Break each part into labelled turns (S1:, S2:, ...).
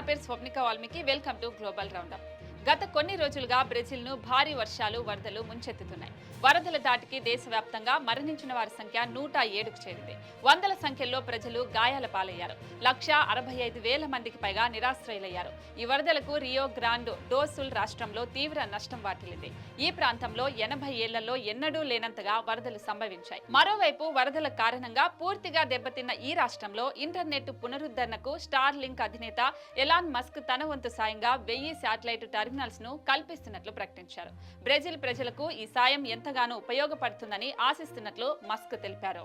S1: పేరు Swapnika Valmiki. Welcome to global roundup. గత కొన్ని రోజులుగా బ్రెజిల్ను భారీ వర్షాలు వరదలు ముంచెత్తుతున్నాయి. వరదల దాటికి దేశవ్యాప్తంగా మరణించిన వారి సంఖ్య నూట ఏడుకు చేరింది. వందల సంఖ్యలో ప్రజలు గాయాల పాలయ్యారు. లక్ష అరవై ఐదు వేల మందికి పైగా నిరాశ్రయులయ్యారు. ఈ వరదలకు రియో గ్రాండ్ డోసుల్ రాష్ట్రంలో తీవ్ర నష్టం వాటిల్లింది. ఈ ప్రాంతంలో ఎనభై ఏళ్ళలో ఎన్నడూ లేనంతగా వరదలు సంభవించాయి. మరోవైపు వరదల కారణంగా పూర్తిగా దెబ్బతిన్న ఈ రాష్ట్రంలో ఇంటర్నెట్ పునరుద్ధరణకు స్టార్ లింక్ అధినేత ఎలాన్ మస్క్ తన వంతు సాయంగా వెయ్యి శాటిలైట్ టెర్మినల్స్ను కల్పిస్తున్నట్లు ప్రకటించారు. బ్రెజిల్ ప్రజలకు ఈ సాయం ఎంతగానో ఉపయోగపడుతుందని ఆశిస్తున్నట్లు మస్క్ తెలిపారు.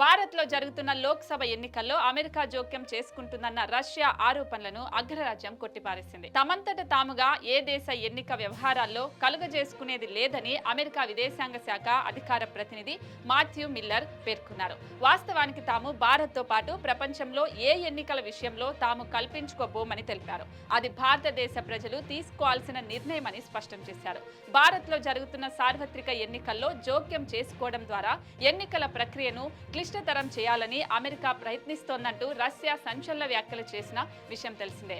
S1: భారత్లో జరుగుతున్న లోక్సభ ఎన్నికల్లో అమెరికా జోక్యం చేసుకుంటుందన్న రష్యా ఆరోపణలను అగ్రరాజ్యం కొట్టిపారేసింది. తమంతట తాముగా ఏ దేశ ఎన్నిక వ్యవహారాల్లో కలుగజేసుకునేది లేదని అమెరికా విదేశాంగ శాఖ అధికార ప్రతినిధి మాథ్యూ మిల్లర్ పేర్కొన్నారు. వాస్తవానికి తాము భారత్తో పాటు ప్రపంచంలో ఏ ఎన్నికల విషయంలో తాము కల్పించుకోబోమని తెలిపారు. అది భారతదేశ ప్రజలు తీసుకోవాల్సిన నిర్ణయమని స్పష్టం చేశారు. భారత్లో జరుగుతున్న సార్వత్రిక ఎన్నికల్లో జోక్యం చేసుకోవడం ద్వారా ఎన్నికల ప్రక్రియను క్లిష్టతరం చేయాలని అమెరికా ప్రయత్నిస్తోందంటూ రష్యా సంచలన వ్యాఖ్యలు చేసిన విషయం తెలిసిందే.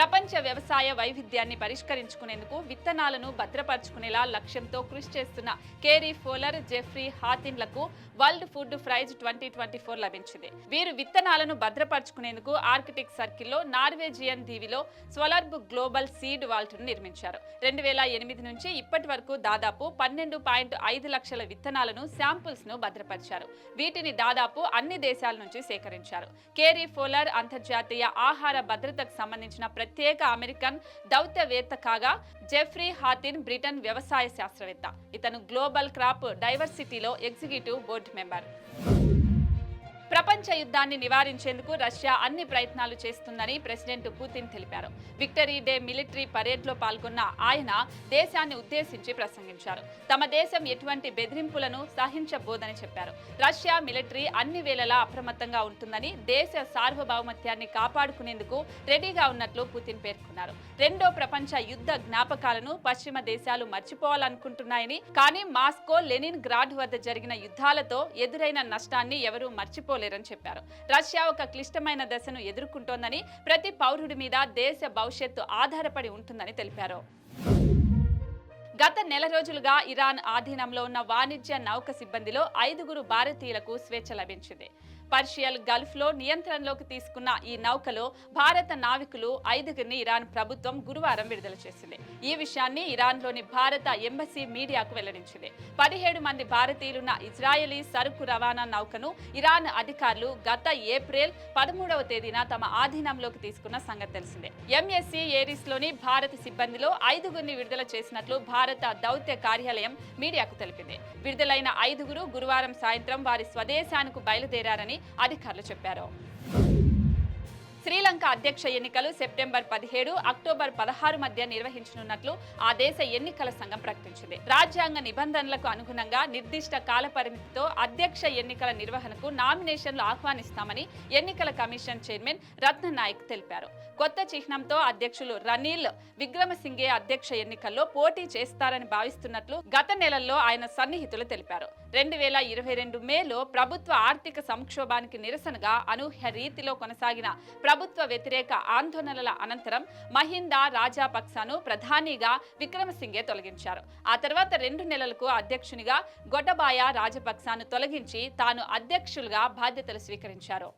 S1: ప్రపంచ వ్యవసాయ వైవిధ్యాన్ని పరిష్కరించుకునేందుకు విత్తనాలను భద్రపరచుకునేలా లక్ష్యంతో కృషి చేస్తున్న Cary Fowler Geoffrey హాతిన్లకు World Food Prize twenty twenty four లభించింది. వీరు విత్తనాలను భద్రపరచుకునేందుకు ఆర్కిటిక్ సర్కిల్లో నార్వేజియన్ దీవిలో స్వలర్బ్ గ్లోబల్ సీడ్ వాల్ట్ను నిర్మించారు. రెండు వేల ఎనిమిది నుంచి ఇప్పటి వరకు దాదాపు పన్నెండు పాయింట్ ఐదు లక్షల విత్తనాలను శాంపుల్స్ను భద్రపరిచారు. వీటిని దాదాపు అన్ని దేశాల నుంచి సేకరించారు. కేరీ ఫోలర్ అంతర్జాతీయ ఆహార భద్రతకు సంబంధించిన ప్రత్యేక అమెరికన్ దౌత్యవేత్త కాగా జెఫ్రీ హాతిన్ బ్రిటన్ వ్యవసాయ శాస్త్రవేత్త. ఇతను గ్లోబల్ క్రాప్ డైవర్సిటీలో ఎగ్జిక్యూటివ్ బోర్డు మెంబర్. ప్రపంచ యుద్ధాన్ని నివారించేందుకు రష్యా అన్ని ప్రయత్నాలు చేస్తుందని ప్రెసిడెంట్ పుతిన్ తెలిపారు. విక్టరీ డే మిలిటరీ పరేడ్లో పాల్గొన్న ఆయన దేశాన్ని ఉద్దేశించి ప్రసంగించారు. తమ దేశం ఎటువంటి బెదిరింపులను సహించబోదని చెప్పారు. రష్యా మిలిటరీ అన్ని వేళలా అప్రమత్తంగా ఉంటుందని దేశ సార్వభౌమత్యాన్ని కాపాడుకునేందుకు రెడీగా ఉన్నట్లు పుతిన్ పేర్కొన్నారు. రెండో ప్రపంచ యుద్ధ జ్ఞాపకాలను పశ్చిమ దేశాలు మర్చిపోవాలనుకుంటున్నాయని కానీ మాస్కో లెనిన్ గ్రాడ్ వద్ద జరిగిన యుద్ధాలతో ఎదురైన నష్టాన్ని ఎవరూ మర్చిపోలేరని చెప్పారు. రష్యా ఒక క్లిష్టమైన దశను ఎదుర్కొంటోందని ప్రతి పౌరుడి మీద దేశ భవిష్యత్తు ఆధారపడి ఉంటుందని తెలిపారు. గత నెల రోజులుగా ఇరాన్ ఆధీనంలో ఉన్న వాణిజ్య నౌక సిబ్బందిలో ఐదుగురు భారతీయులకు స్వేచ్ఛ లభించింది. పర్షియల్ గల్ఫ్లో నియంత్రణలోకి తీసుకున్న ఈ నౌకలో భారత నావికులు ఐదుగురిని ఇరాన్ ప్రభుత్వం గురువారం విడుదల చేసింది. ఈ విషయాన్ని ఇరాన్లోని భారత ఎంబసీ మీడియాకు వెల్లడించింది. పదిహేడు మంది భారతీయులున్న ఇజ్రాయలీ సరుకు రవాణా నౌకను ఇరాన్ అధికారులు గత ఏప్రిల్ పదమూడవ తేదీన తమ ఆధీనంలోకి తీసుకున్న సంగతి తెలిసిందే. ఎంఎస్సీ ఏరిస్లోని భారత సిబ్బందిలో ఐదుగురిని విడుదల చేసినట్లు భారత దౌత్య కార్యాలయం మీడియాకు తెలిపింది. విడుదలైన ఐదుగురు గురువారం సాయంత్రం వారి స్వదేశానికి బయలుదేరారని అధికారులు చెప్పారు. శ్రీలంక అధ్యక్ష ఎన్నికలు సెప్టెంబర్ పదిహేడు అక్టోబర్ పదహారు మధ్య నిర్వహించనున్నట్లు ఆ దేశ ఎన్నికల సంఘం ప్రకటించింది. రాజ్యాంగ నిబంధనలకు అనుగుణంగా నిర్దిష్ట కాల పరిమితితో అధ్యక్ష ఎన్నికల నిర్వహణకు నామినేషన్లు ఆహ్వానిస్తామని ఎన్నికల కమిషన్ చైర్మన్ రత్న నాయక్ తెలిపారు. కొత్త చిహ్నంతో అధ్యక్షులు రనీల్ విక్రమసింగే అధ్యక్ష ఎన్నికల్లో పోటీ చేస్తారని భావిస్తున్నట్లు గత నెలల్లో ఆయన సన్నిహితులు తెలిపారు. రెండు వేల ఇరవై రెండు మేలో ప్రభుత్వ ఆర్థిక సంక్షోభానికి నిరసనగా అనూహ్య రీతిలో కొనసాగిన ప్రభుత్వ వ్యతిరేక ఆందోళనల అనంతరం మహిందా రాజాపక్సను ప్రధానిగా విక్రమసింగే తొలగించారు. ఆ తర్వాత రెండు నెలలకు అధ్యక్షునిగా గొడబాయ రాజపక్సాను తొలగించి తాను అధ్యక్షులుగా బాధ్యతలు స్వీకరించారు.